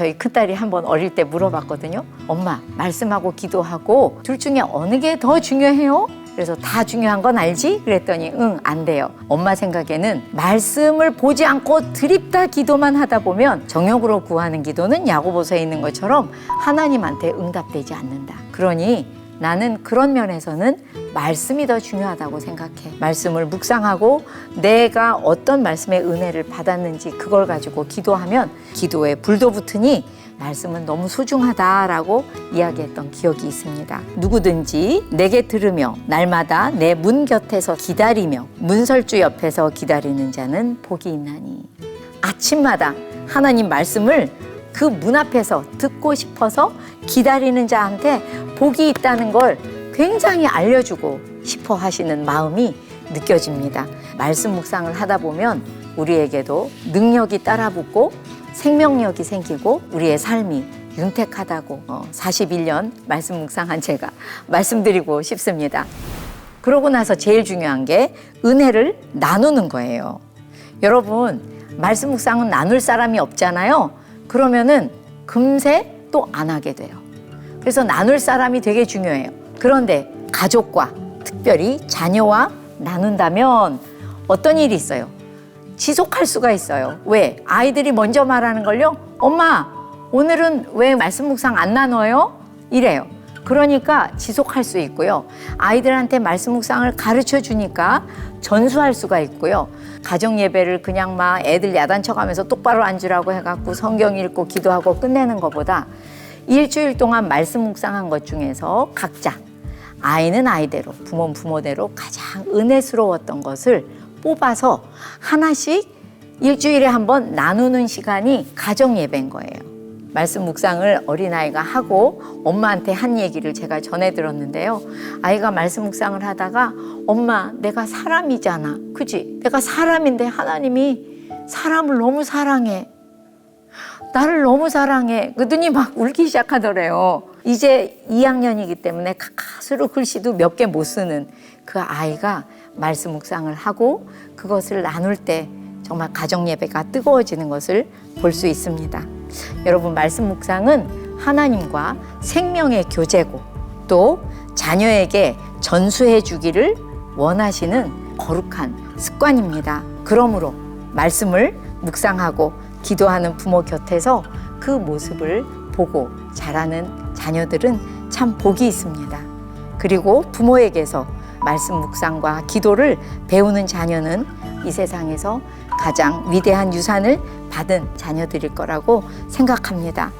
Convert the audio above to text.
저희 큰딸이 한번 어릴 때 물어봤거든요. 엄마, 말씀하고 기도하고 둘 중에 어느 게 더 중요해요? 그래서 다 중요한 건 알지? 그랬더니 응, 안 돼요. 엄마 생각에는 말씀을 보지 않고 드립다 기도만 하다 보면 정욕으로 구하는 기도는 야고보서에 있는 것처럼 하나님한테 응답되지 않는다. 그러니 나는 그런 면에서는 말씀이 더 중요하다고 생각해. 말씀을 묵상하고 내가 어떤 말씀의 은혜를 받았는지 그걸 가지고 기도하면 기도에 불도 붙으니 말씀은 너무 소중하다라고 이야기했던 기억이 있습니다. 누구든지 내게 들으며 날마다 내 문 곁에서 기다리며 문설주 옆에서 기다리는 자는 복이 있나니 아침마다 하나님 말씀을 그 문 앞에서 듣고 싶어서 기다리는 자한테 복이 있다는 걸 굉장히 알려주고 싶어 하시는 마음이 느껴집니다. 말씀 묵상을 하다 보면 우리에게도 능력이 따라붙고 생명력이 생기고 우리의 삶이 윤택하다고 어, 41년 말씀 묵상한 제가 말씀드리고 싶습니다. 그러고 나서 제일 중요한 게 은혜를 나누는 거예요. 여러분, 말씀 묵상은 나눌 사람이 없잖아요. 그러면은 금세 또 안 하게 돼요. 그래서 나눌 사람이 되게 중요해요. 그런데 가족과 특별히 자녀와 나눈다면 어떤 일이 있어요? 지속할 수가 있어요. 왜? 아이들이 먼저 말하는 걸요. 엄마, 오늘은 왜 말씀 묵상 안 나눠요? 이래요. 그러니까 지속할 수 있고요. 아이들한테 말씀 묵상을 가르쳐 주니까 전수할 수가 있고요. 가정 예배를 그냥 막 애들 야단쳐 가면서 똑바로 앉으라고 해 갖고 성경 읽고 기도하고 끝내는 것보다 일주일 동안 말씀 묵상한 것 중에서 각자 아이는 아이대로 부모는 부모대로 가장 은혜스러웠던 것을 뽑아서 하나씩 일주일에 한 번 나누는 시간이 가정 예배인 거예요. 말씀 묵상을 어린아이가 하고 엄마한테 한 얘기를 제가 전해 들었는데요. 아이가 말씀 묵상을 하다가 엄마, 내가 사람이잖아. 그지? 내가 사람인데 하나님이 사람을 너무 사랑해. 나를 너무 사랑해. 그러더니 막 울기 시작하더래요. 이제 2학년이기 때문에 가까스로 글씨도 몇 개 못 쓰는 그 아이가 말씀 묵상을 하고 그것을 나눌 때 정말 가정 예배가 뜨거워지는 것을 볼 수 있습니다. 여러분 말씀 묵상은 하나님과 생명의 교제고 또 자녀에게 전수해 주기를 원하시는 거룩한 습관입니다. 그러므로 말씀을 묵상하고 기도하는 부모 곁에서 그 모습을 보고 자라는 자녀들은 참 복이 있습니다. 그리고 부모에게서 말씀 묵상과 기도를 배우는 자녀는 이 세상에서 가장 위대한 유산을 받은 자녀들일 거라고 생각합니다.